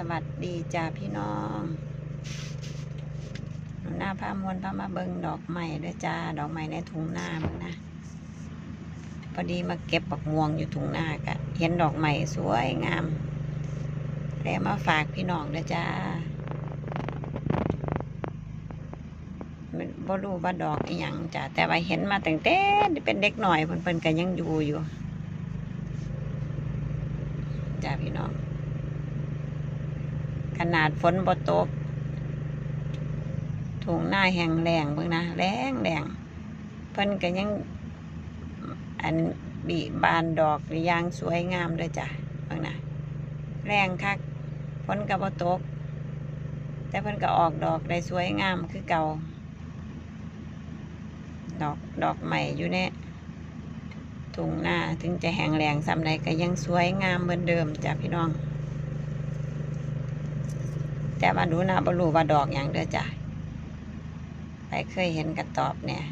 สวัสดีจ้าพี่น้องหนูหน้าพามวนพามาเบิงดอกไม้ด้วยจ้า ดอกไม้ในถุงหน้ามึงนะ พอดีมาเก็บปักม่วงอยู่ถุงหน้ากะ เห็นดอกไม้สวยงาม แล้วมาฝากพี่น้องด้วยจ้ามันบ่รู้ว่าดอกอีหยังจ้ะแต่ว่าเห็นมาตั้งแต่เป็นเด็กหน่อยเพิ่นๆก็ยังอยู่อยู่จ้าพี่น้อง ขนาดฝนบ่ตกถุงหน้าแห้งแรงเบิ่งนะแรงแรงเพิ่นก็ยัง อันบีบานดอกอยางสวยงามเลยจ้ะเบิ่งนะแรงคักฝนก็บ่ตก แต่เพิ่นก็ออกดอกได้สวยงามคือเก่า ดอกดอกใหม่อยู่เนี่ยถุงหน้าถึงจะแห้งแรงซ้ำใดก็ยังสวยงามเหมือนเดิมจ้ะพี่น้อง แต่มาดูนะบรู้ว่าดอกอย่างเด้อจ้ะไปเคยเห็นกระตอบเนี่ย